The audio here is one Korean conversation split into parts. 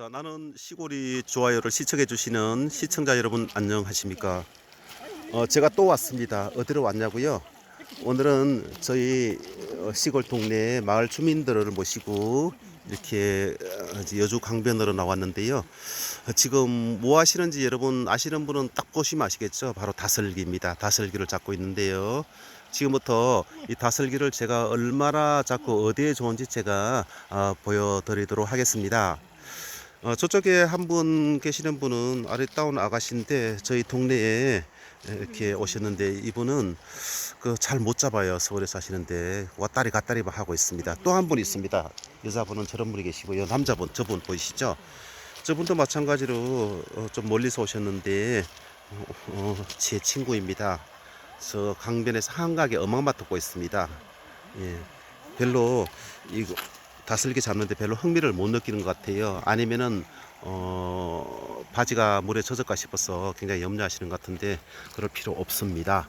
자, 나는 시골이 좋아요를 시청해 주시는 시청자 여러분 안녕하십니까? 어, 제가 또 왔습니다. 어디로 왔냐고요? 오늘은 저희 어, 시골 동네 마을 주민들을 모시고 이렇게 어, 여주 강변으로 나왔는데요. 어, 지금 뭐 하시는지 여러분 아시는 분은 딱 보시면 아시겠죠? 바로 다슬기입니다. 다슬기를 잡고 있는데요. 지금부터 이 다슬기를 제가 얼마나 잡고 어디에 좋은지 제가 어, 보여드리도록 하겠습니다. 어, 저쪽에 한 분 계시는 분은 아리따운 아가씨인데 저희 동네에 이렇게 오셨는데 이분은 그 잘 못 잡아요 서울에 사시는데. 왔다리 갔다리 만 하고 있습니다. 또 한 분 있습니다. 여자분은 저런 분이 계시고요 남자분 저분 보이시죠? 저분도 마찬가지로 어, 좀 멀리서 오셨는데 어, 어, 제 친구입니다. 저 강변에서 한가하게 어망만 듣고 있습니다. 예, 별로 이거 다슬기 잡는데 별로 흥미를 못 느끼는 것 같아요. 아니면은 어, 바지가 물에 젖을까 싶어서 굉장히 염려하시는 것 같은데 그럴 필요 없습니다.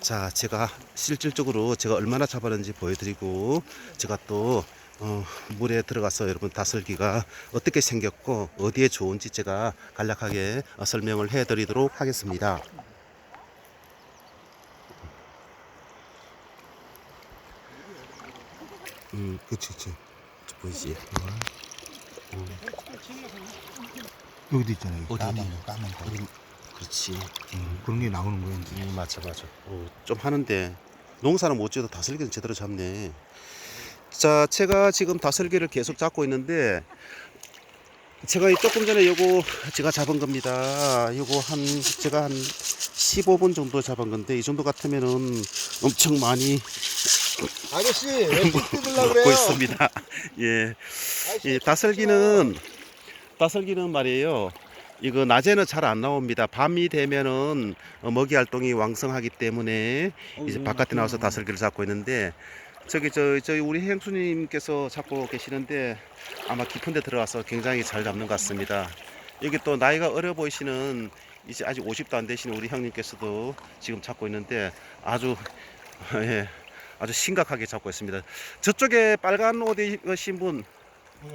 자, 제가 실질적으로 제가 얼마나 잡았는지 보여드리고 제가 또 어, 물에 들어가서 여러분 다슬기가 어떻게 생겼고 어디에 좋은지 제가 간략하게 어, 설명을 해드리도록 하겠습니다. 음, 그치, 그치. 저 보이지? 여기도 있잖아요. 어디, 까만 어디? 거, 까만 거. 그럼, 그렇지. 음, 그런 게 나오는 거예요. 이제. 음, 맞아 맞아 어, 좀 하는데 농사는 못 지어도 다슬기는 제대로 잡네 자 제가 지금 다슬기를 계속 잡고 있는데 제가 이 조금 전에 요거 제가 잡은 겁니다 요거 한 제가 한 15분 정도 잡은 건데 이 정도 같으면은 엄청 많이 아저씨, 왜 뜯으려고 먹고 있습니다 예이 다슬기는 다슬기는 말이에요. 이거 낮에는 잘 안 나옵니다. 밤이 되면은 어, 먹이 활동이 왕성하기 때문에 이제 바깥에 나와서 다슬기를 잡고 있는데 저기 저 저희 우리 행수님께서 잡고 계시는데 아마 깊은 데 들어가서 굉장히 잘 잡는 것 같습니다. 여기 또 나이가 어려 보이시는 이제 아직 50도 안 되시는 우리 형님께서도 지금 잡고 있는데 아주 예, 아주 심각하게 잡고 있습니다. 저쪽에 빨간 옷 입으신 분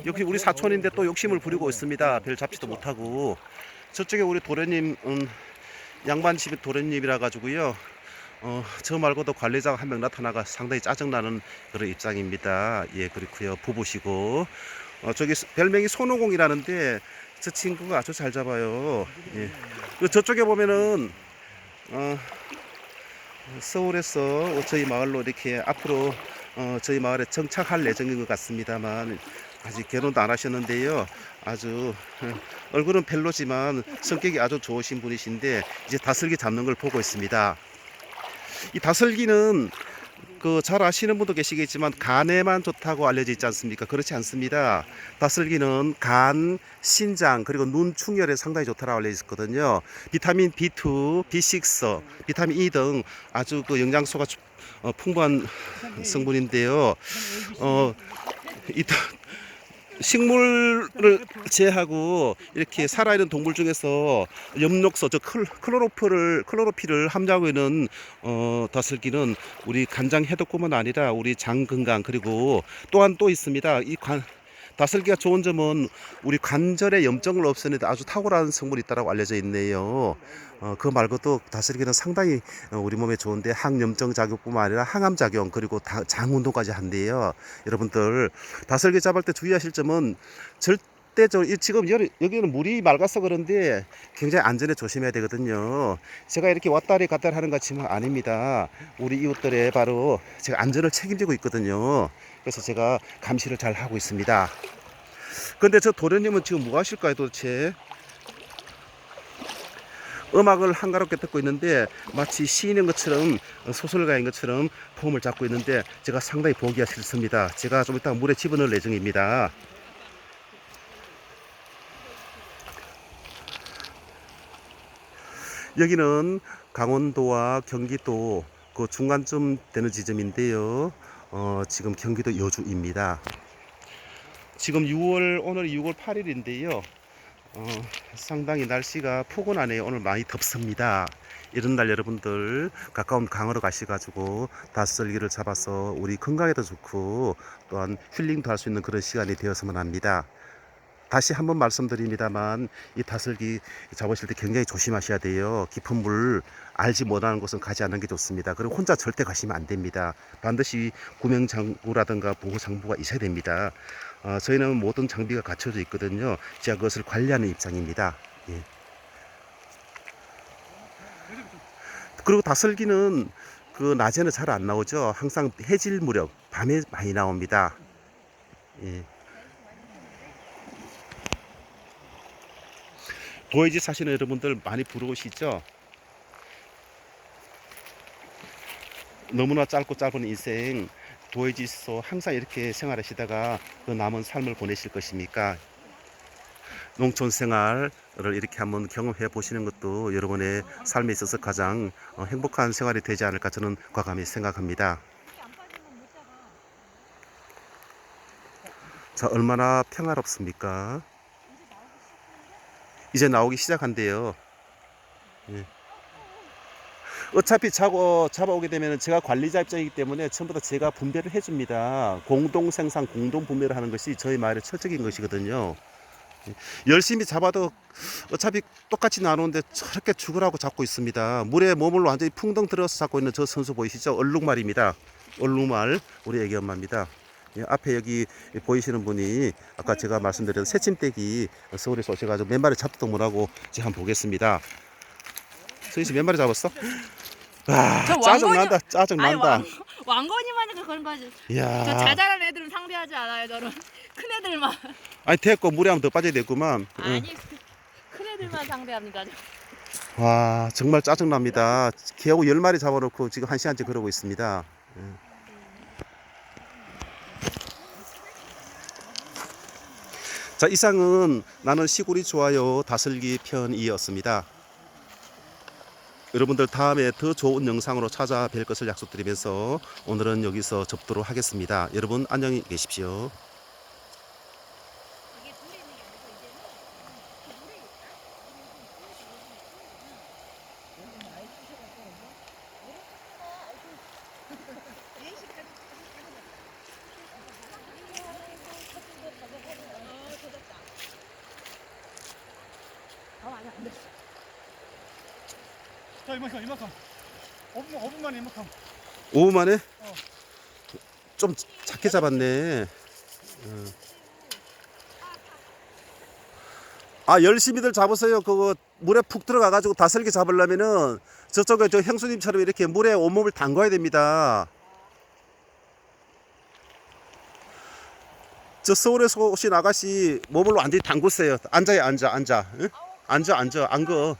여기 우리 사촌인데 또 욕심을 부리고 있습니다. 별 잡지도 못하고 저쪽에 우리 도련님 음, 양반 집이 도련님이라 가지고요. 어, 저 말고도 관리자가 한 명 나타나가 상당히 짜증나는 그런 입장입니다. 예, 그렇고요. 부부시고 어, 저기 스- 별명이 손오공이라는데 저 친구가 아주 잘 잡아요. 예. 그 저쪽에 보면은 어, 서울에서 저희 마을로 이렇게 앞으로 어, 저희 마을에 정착할 예정인 것 같습니다만 아직 결혼도 안 하셨는데요. 아주 어, 얼굴은 별로지만 성격이 아주 좋으신 분이신데 이제 다슬기 잡는 걸 보고 있습니다. 이 다슬기는 그 잘 아시는 분도 계시겠지만 간에만 좋다고 알려져 있지 않습니까? 그렇지 않습니다. 다슬기는 간, 신장 그리고 눈 충혈에 상당히 좋다고 알려져 있거든요. 비타민 B2, B6, 비타민 E 등 아주 그 영양소가 주- 어, 풍부한 성분인데요. 어, 이 다- 식물을 제하고 이렇게 살아있는 동물 중에서 엽록소 저 클- 클로로필을 클로로필을 함유하고 있는 어, 다슬기는 우리 간장 해독뿐만 아니라 우리 장 건강 그리고 또한 또 있습니다. 이 관, 다슬기가 좋은 점은 우리 관절의 염증을 없애는 데 아주 탁월한 성분이 있다고 알려져 있네요. 어, 그 말고도 다슬기는 상당히 어, 우리 몸에 좋은데 항염증 작용뿐만 아니라 항암 작용 그리고 다- 장 운동까지 한대요. 여러분들 다슬기 잡을 때 주의하실 점은 절대적으로 이 지금 여기- 여기는 물이 맑아서 그런데 굉장히 안전에 조심해야 되거든요. 제가 이렇게 왔다리 갔다리 하는 것 같지만 아닙니다. 우리 이웃들의 바로 제가 안전을 책임지고 있거든요. 그래서 제가 감시를 잘 하고 있습니다. 근데 저 도련님은 지금 뭐 하실까요 도대체? 음악을 한가롭게 듣고 있는데 마치 시인인 것처럼 어, 소설가인 것처럼 폼을 잡고 있는데 제가 상당히 보기가 싫습니다. 제가 좀 이따 물에 집어넣을 예정입니다. 여기는 강원도와 경기도 그 중간쯤 되는 지점인데요. 어, 지금 경기도 여주입니다. 지금 6월 오늘 6월 8일인데요. 어, 상당히 날씨가 포근하네요. 오늘 많이 덥습니다. 이런 날 여러분들 가까운 강으로 가셔가지고 다슬기를 잡아서 우리 건강에도 좋고 또한 힐링도 할 수 있는 그런 시간이 되었으면 합니다. 다시 한번 말씀드립니다만 이 다슬기 잡으실 때 굉장히 조심하셔야 돼요. 깊은 물 알지 못하는 곳은 가지 않는 게 좋습니다. 그리고 혼자 절대 가시면 안 됩니다. 반드시 구명 장구라든가 보호 장구가 있어야 됩니다. 어, 저희는 모든 장비가 갖춰져 있거든요. 제가 그것을 관리하는 입장입니다. 예. 그리고 다슬기는 그 낮에는 잘 안 나오죠. 항상 해질 무렵 밤에 많이 나옵니다. 예. 도해지 사시는 여러분들 많이 부러우시죠? 너무나 짧고 짧은 인생 도해지서 항상 이렇게 생활하시다가 그 남은 삶을 보내실 것입니까? 농촌 생활을 이렇게 한번 경험해 보시는 것도 여러분의 삶에 있어서 가장 어, 행복한 생활이 되지 않을까 저는 과감히 생각합니다. 자, 얼마나 평화롭습니까? 이제 나오기 시작한대요. 예. 어차피 잡아, 잡아오게 되면 제가 관리자 입장이기 때문에 다 제가 분배를 해줍니다. 공동 생산, 공동 분배를 하는 것이 저희 마을의 철적인 것이거든요. 예. 열심히 잡아도 어차피 똑같이 나누는데 저렇게 죽으라고 잡고 있습니다. 물에 몸을 완전히 풍덩 들어서 잡고 있는 저 선수 보이시죠? 얼룩말입니다. 얼룩말 우리 애기 엄마입니다. 예, 앞에 여기 보이시는 분이 아까 제가 말씀드린 새침대기 서울에서 오셔가지고 몇 마리 잡도 못하고 제가 한번 보겠습니다. 서희 씨몇 마리 잡았어? 와저 짜증 왕건이- 난다 짜증 아니 난다. 왕, 왕건이만 그런 거지. 저 이야 자잘한 애들은 상대하지 않아요. 저는 큰 애들만. 아니 됐고 물에 한번 더 빠져야 되구만. 응. 아니 큰 애들만 상대합니다. 저. 와 정말 짜증 납니다. 개하고 열 마리 잡아놓고 지금 한 시간째 그러고 있습니다. 예. 자 이상은 나는 시골이 좋아요 다슬기 편이었습니다. 여러분들 다음에 더 좋은 영상으로 찾아뵐 것을 약속드리면서 오늘은 여기서 접도록 하겠습니다. 여러분 안녕히 계십시오. 자 이만큼 이만큼 5분, 5분 만에 이만큼 5분 만에 좀 작게 잡았네. 어. 아 열심히들 잡으세요. 그거 물에 푹 들어가 가지고 다슬기 잡으려면은 저쪽에 저 형수님처럼 이렇게 물에 온몸을 담가야 됩니다. 저 서울에서 오신 아가씨 몸을 완전히 담그세요. 앉아요, 앉아, 앉아, 응? 앉아, 앉아, 안 거.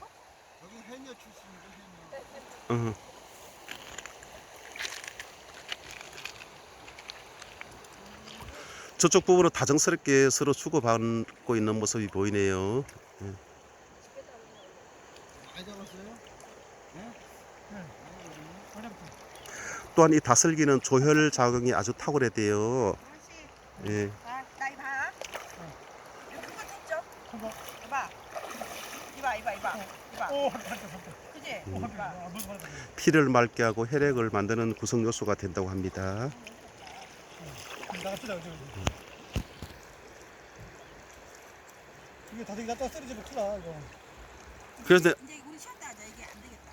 저쪽 부분은 다정스럽게 서로 주고받고 있는 모습이 보이네요. 잡았어요? 또한 이 다슬기는 조혈 작용이 아주 탁월해대요. 예. 봐, 나 봐. 여기 거 됐죠? 이봐. 이봐, 이봐, 이봐. 이봐. 한다 한다 그지? 이봐. 아, 물 받았다 피를 맑게 하고 혈액을 만드는 구성 요소가 된다고 합니다. 나갑시다 저기 이게 다들 갖다 쓰러지면 큰일 나 이거 그래서 이제 우리 쉬었다 하자. 이게 안 되겠다.